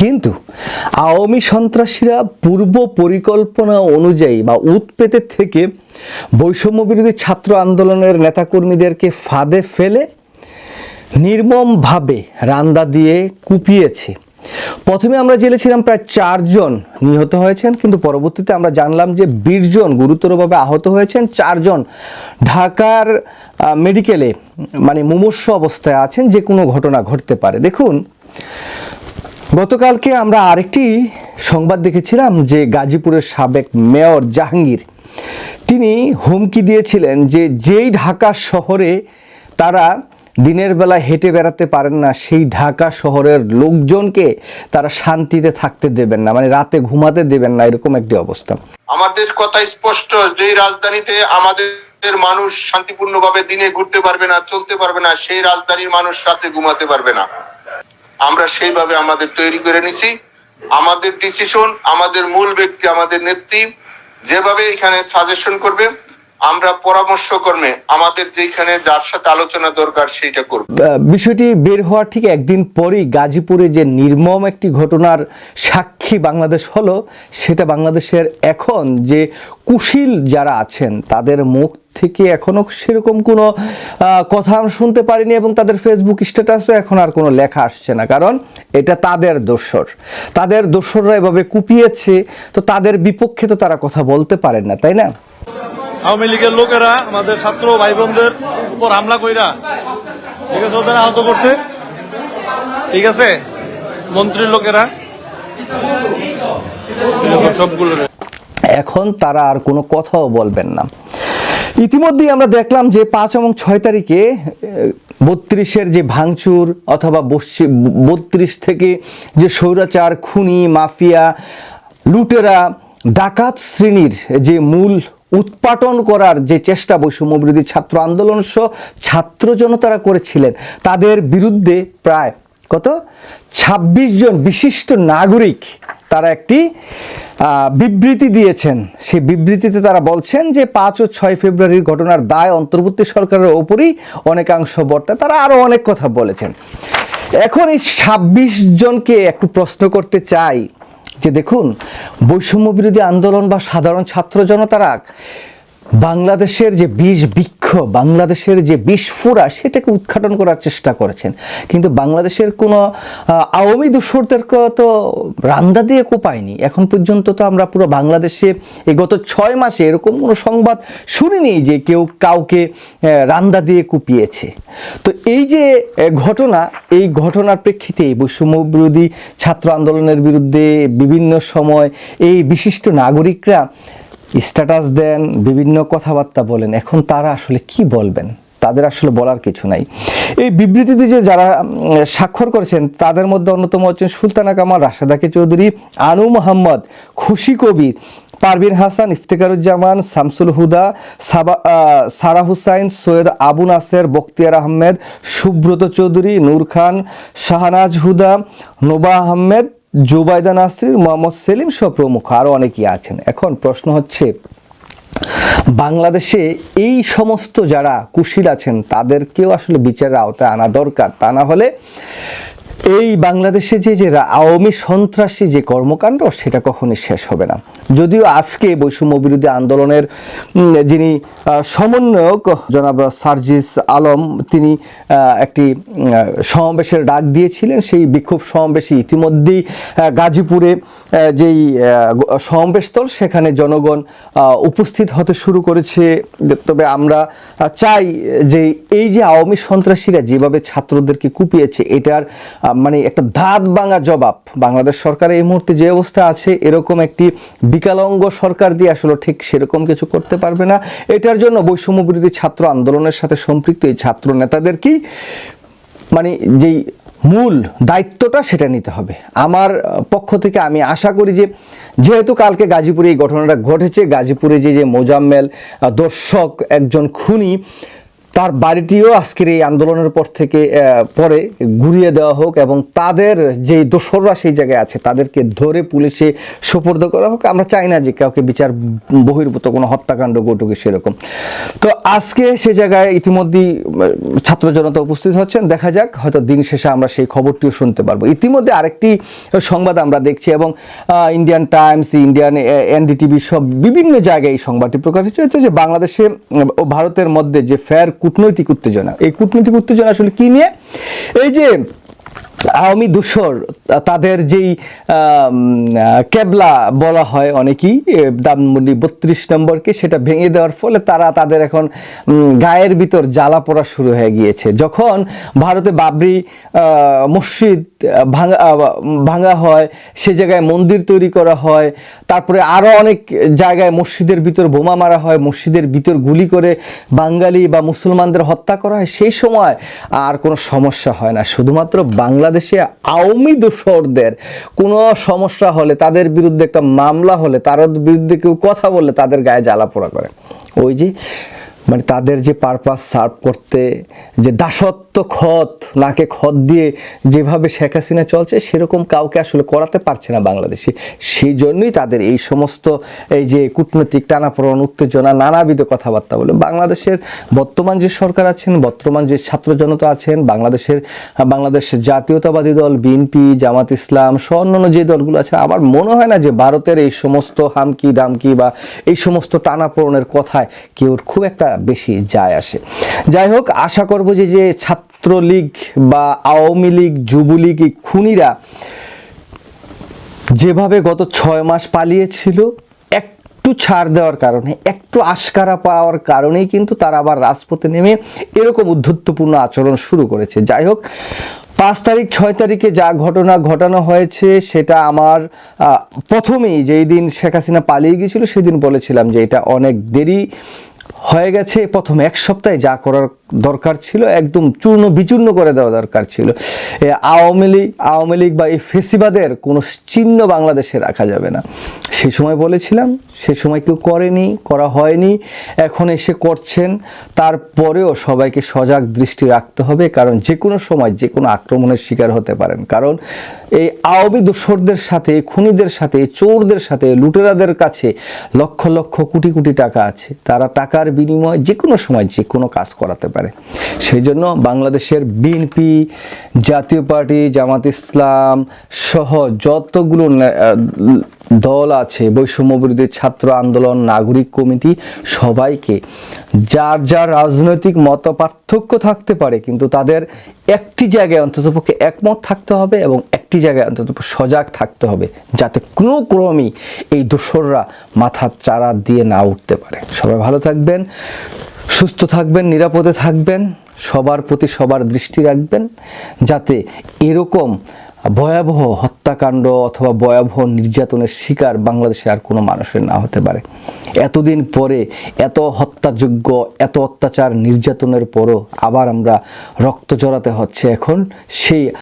কিন্তু আওয়ামী সন্ত্রাসীরা পূর্ব পরিকল্পনা অনুযায়ী বা উৎপেতের থেকে বৈষম্য বিরোধী ছাত্র আন্দোলনের নেতাকর্মীদেরকে ফাঁদে ফেলে নির্মমভাবে রান্দা দিয়ে কুপিয়েছে। প্রথমে আমরা জেলেছিলাম প্রায় চারজন নিহত হয়েছেন, কিন্তু পরবর্তীতে আমরা জানলাম যে বিশ জন গুরুতরভাবে আহত হয়েছেন, চারজন ঢাকার মেডিকেলে মানে মুমূর্ষ অবস্থায় আছেন, যে কোনো ঘটনা ঘটতে পারে। দেখুন গতকালকে আমরা আরেকটি সংবাদ দেখেছিলাম যে গাজীপুরের সাবেক মেয়র জাহাঙ্গীর, তিনি হুমকি দিয়েছিলেন যে যেই ঢাকা শহরে তারা দিনের বেলা হেঁটে বেড়াতে পারেন না, সেই ঢাকা শহরের লোকজনকে তারা শান্তিতে থাকতে দেবেন না মানে রাতে ঘুমাতে দেবেন না, এরকম একটি অবস্থা। আমাদের কথা স্পষ্ট যে রাজধানীতে আমাদের মানুষ শান্তিপূর্ণভাবে দিনে ঘুরতে পারবে না, চলতে পারবে না, সেই রাজধানীর মানুষ রাতে ঘুমাতে পারবে না। আমরা সেইভাবে আমাদের তৈরি করে নিছি। আমাদের ডিসিশন আমাদের মূল ব্যক্তি, আমাদের নেত্রী যেভাবে এখানে সাজেশন করবে আমরা পরামর্শ কর্মে আমাদের যেখানে যার সাথে আলোচনা দরকার সেইটা করব। বিষয়টি বের হওয়ার ঠিক একদিন পরেই গাজীপুরে যে নির্মম একটি ঘটনার সাক্ষী বাংলাদেশ হলো, সেটা বাংলাদেশের এখন যে কুশীল যারা আছেন, তাদের মুখ থেকে এখনও সেরকম কোনো কথা আমরা শুনতে পারিনি এবং তাদের ফেসবুক স্ট্যাটাসও এখন আর কোনো লেখা আসছে না। কারণ এটা তাদের দোসর। তাদের দোসররা এভাবে কুপিয়েছে, তো তাদের বিপক্ষে তো তারা কথা বলতে পারেন না, তাই না? আওয়ামী লীগের লোকেরা আমাদের ছাত্র ভাই বোনদের উপর হামলা কইরা, ঠিক আছে, ওদের আহত করছে। ঠিক আছে, মন্ত্রীর লোকেরা। সবগুলো এখন তারা আর কোনো কথাও বলবেন না। ইতিমধ্যেই আমরা দেখলাম যে পাঁচ এবং ছয় তারিখে বত্রিশের যে ভাঙচুর অথবা বত্রিশ থেকে যে স্বৈরাচার, খুনি, মাফিয়া, লুটেরা, ডাকাত শ্রেণির যে মূল উৎপাটন করার যে চেষ্টা বৈষম্য বিরোধী ছাত্র আন্দোলন সহ ছাত্র জনতারা করেছিলেন, তাদের বিরুদ্ধে প্রায় কত? ২৬ জন বিশিষ্ট নাগরিক তারা একটি বিবৃতি দিয়েছেন। সেই বিবৃতিতে তারা বলছেন যে পাঁচ ও ছয় ফেব্রুয়ারির ঘটনার দায় অন্তর্বর্তী সরকারের ওপরই অনেকাংশ বর্তায় তারা আরও অনেক কথা বলেছেন। এখন এই ছাব্বিশ জনকে একটু প্রশ্ন করতে চাই যে দেখুন বৈষম্য বিরোধী আন্দোলন বা সাধারণ ছাত্র জনতারা বাংলাদেশের যে বিষ বৃক্ষ, বাংলাদেশের যে বিস্ফোরা সেটাকে উৎঘাটন করার চেষ্টা করেছেন। কিন্তু বাংলাদেশের কোনো আওয়ামী দূষরদেরকে তো রান্দা দিয়ে কোপায়নি। এখন পর্যন্ত তো আমরা পুরো বাংলাদেশে এই গত ছয় মাসে এরকম কোনো সংবাদ শুনিনি যে কেউ কাউকে রান্দা দিয়ে কুপিয়েছে। তো এই যে ঘটনা, এই ঘটনার প্রেক্ষিতে বৈষম্য বিরোধী ছাত্র আন্দোলনের বিরুদ্ধে বিভিন্ন সময় এই বিশিষ্ট নাগরিকরা স্ট্যাটাস দেন, বিভিন্ন কথাবার্তা বলেন, এখন তারা আসলে কি বলবেন? তাদের আসলে বলার কিছু নাই। এই বিবৃতিতে যে যারা স্বাক্ষর করেছেন, তাদের মধ্যে অন্যতম হচ্ছেন সুলতানা কামাল, রাশেদাকে চৌধুরী, আনু মোহাম্মদ, খুশি কবির পারভিন হাসান, ইফতেকারুজ্জামান, শামসুল হুদা, সাবা সারা হুসাইন, সৈয়দ আবু নাসের, বখতিয়ার আহমেদ, সুব্রত চৌধুরী, নূর খান, শাহনাজ হুদা, নোবা আহমেদ জুবাইদা নাসরির মোহাম্মদ সেলিম সহ প্রমুখ আরও অনেকেই আছেন। এখন প্রশ্ন হচ্ছে, বাংলাদেশে এই সমস্ত যারা কুশীল আছেন, তাদেরকেও আসলে বিচারের আওতায় আনা দরকার। তা না হলে এই বাংলাদেশে যে যে আওয়ামী সন্ত্রাসী যে কর্মকাণ্ড, সেটা কখনই শেষ হবে না। যদিও আজকে বৈষম্য বিরোধী আন্দোলনের যিনি সমন্বয়ক, জনাব সার্জিস আলম, তিনি একটি সমাবেশের ডাক দিয়েছিলেন। সেই বিক্ষোভ সমাবেশে ইতিমধ্যেই গাজীপুরে যেই সমাবেশস্থল, সেখানে জনগণ উপস্থিত হতে শুরু করেছে। তবে আমরা চাই যে এই যে আওয়ামী সন্ত্রাসীরা যেভাবে ছাত্রদেরকে কুপিয়েছে, এটার মানে একটা ধাত ভাঙা জবাব। বাংলাদেশ সরকার এই মুহূর্তে যে অবস্থা আছে, এরকম একটি বিকলাঙ্গ সরকার দিয়ে আসলে ঠিক সেরকম কিছু করতে পারবে না। এটার জন্য বৈষম্য বিরোধী ছাত্র আন্দোলনের সাথে সম্পৃক্ত এই ছাত্র নেতাদেরকেই মানে যেই মূল দায়িত্বটা সেটা নিতে হবে। আমার পক্ষ থেকে আমি আশা করি যে, যেহেতু কালকে গাজীপুরে এই ঘটনাটা ঘটেছে, গাজীপুরে যে যে মোজাম্মেল দর্শক, একজন খুনি তার বাড়িটিও আজকের এই আন্দোলনের পর থেকে পরে ঘুরিয়ে দেওয়া হোক এবং তাদের যে দোসররা সেই জায়গায় আছে তাদেরকে ধরে পুলিশে সোপর্দ করা হোক। আমরা চাই না যে কাউকে বিচার, বহির্ভূত কোনো হত্যাকাণ্ড ঘটুক সেরকম। তো আজকে সে জায়গায় ইতিমধ্যেই ছাত্র জনতা উপস্থিত হচ্ছেন। দেখা যাক, হয়তো দিন শেষে আমরা সেই খবরটিও শুনতে পারব। ইতিমধ্যে আরেকটি সংবাদ আমরা দেখছি এবং ইন্ডিয়ান টাইমস ইন্ডিয়ান এনডিটিভি সব বিভিন্ন জায়গায় এই সংবাদটি প্রকাশিত হয়েছে যে বাংলাদেশে, ও ভারতের মধ্যে যে ফের কূটনৈতিক উত্তেজনা। এই কূটনৈতিক উত্তেজনা আসলে কি নিয়ে? এই যে আওয়ামী দূষর তাদের যেই কেবলা বলা হয় অনেকেই দামমন্ডি বত্রিশ নম্বরকে সেটা ভেঙে দেওয়ার ফলে তারা তাদের এখন গায়ের ভিতর জ্বালা পড়া শুরু হয়ে গিয়েছে। যখন ভারতে বাবরি মসজিদ ভাঙা ভাঙা হয়, সে জায়গায় মন্দির তৈরি করা হয়, তারপরে আরও অনেক জায়গায় মসজিদের ভিতর বোমা মারা হয়, মসজিদের ভিতর গুলি করে বাঙালি বা মুসলমানদের হত্যা করা হয়, সেই সময় আর কোনো সমস্যা হয় না। শুধুমাত্র বাংলাদেশে আওয়ামী দোসরদের কোনো সমস্যা হলে, তাদের বিরুদ্ধে একটা মামলা হলে তার বিরুদ্ধে কেউ কথা বললে তাদের গায়ে জ্বালা পোড়া করে। ওই যে মানে তাদের যে পারপাস সার্ভ করতে, যে দাসত্ব খত, নাকে খত দিয়ে যেভাবে শেখ হাসিনা চলছে, সেরকম কাউকে আসলে করাতে পারছে না বাংলাদেশে। সেই জন্যই তাদের এই সমস্ত, এই যে কূটনৈতিক টানাপোড়ন, উত্তেজনা, নানাবিধ কথাবার্তা বলে। বাংলাদেশের বর্তমান যে সরকার আছেন, বর্তমান যে ছাত্র জনতা আছেন, বাংলাদেশের বাংলাদেশের জাতীয়তাবাদী দল বিএনপি জামাত ইসলাম, সহ অন্যান্য যে দলগুলো আছে আমার মনে হয় না যে ভারতের এই সমস্ত হামকি দামকি বা এই সমস্ত টানাপোড়নের কথায় কেউ খুব একটা বেশি যায় আসে। যাই হোক আশা করব যে যে ছাত্রলীগ বা আওয়ামী লীগ, যুবলীগ খুনিরা যেভাবে গত ছয় মাস পালিয়েছিল, একটু ছাড় দেওয়ার কারণে, একটু আশকারা পাওয়ার কারণেই কিন্তু তারা আবার রাজপথে নেমে এরকম উদ্ধত্তপূর্ণ আচরণ শুরু করেছে। যাই হোক পাঁচ তারিখ, ছয় তারিখে যা ঘটনা ঘটানো হয়েছে, সেটা আমার প্রথমেই যেই দিন শেখ হাসিনা পালিয়ে গিয়েছিল, সেদিন বলেছিলাম যে এটা অনেক দেরি। হয়ে গেছে প্রথম এক সপ্তাহে যা করার দরকার ছিল, একদম চূর্ণ বিচূর্ণ করে দেওয়া দরকার ছিল। এ আওয়ামী লীগ আওয়ামী লীগ বা এই ফেসিবাদের কোনো চিহ্ন বাংলাদেশে রাখা যাবে না। সে সময় বলেছিলাম, সে সময় কেউ করেনি, করা হয়নি, এখন এসে করছেন। তারপরেও সবাইকে সজাগ দৃষ্টি রাখতে হবে, কারণ যে কোনো সময় যে কোনো আক্রমণের শিকার হতে পারেন। কারণ এই আওয়ামী দোসরদের সাথে খুনিদের সাথে চোরদের সাথে লুটেরাদের কাছে লক্ষ লক্ষ কোটি কোটি টাকা আছে। তারা টাকার বিনিময়ে যে কোনো সময় যে কোনো কাজ করাতে পারে। সেই জন্য বাংলাদেশের বিএনপি, জাতীয় পার্টি, জামাত ইসলাম সহ যতগুলো দল আছে, বৈষম্য বিরোধী ছাত্র আন্দোলন, নাগরিক কমিটি, সবাইকে যার যার রাজনৈতিক মত পার্থক্য থাকতে পারে, কিন্তু তাদের একটি জায়গায় অন্ততপক্ষে একমত থাকতে হবে এবং একটি জায়গায় অন্তত সজাগ থাকতে হবে, যাতে কোনো ক্রমেই এই দোসররা মাথার চারা দিয়ে না উঠতে পারে। সবাই ভালো থাকবেন। সুস্থ থাকবেন, নিরাপদে থাকবেন, সবার প্রতি সবার দৃষ্টি রাখবেন, যাতে এরকম ভয়াবহ হত্যাকাণ্ড অথবা ভয়াবহ নির্যাতনের শিকার বাংলাদেশে আর কোনো মানুষের না হতে পারে। এতদিন পরে এত হত্যাযোগ্য, এত অত্যাচার নির্যাতনের পরও আবার আমরা রক্ত জড়াতে হচ্ছে। এখন সেই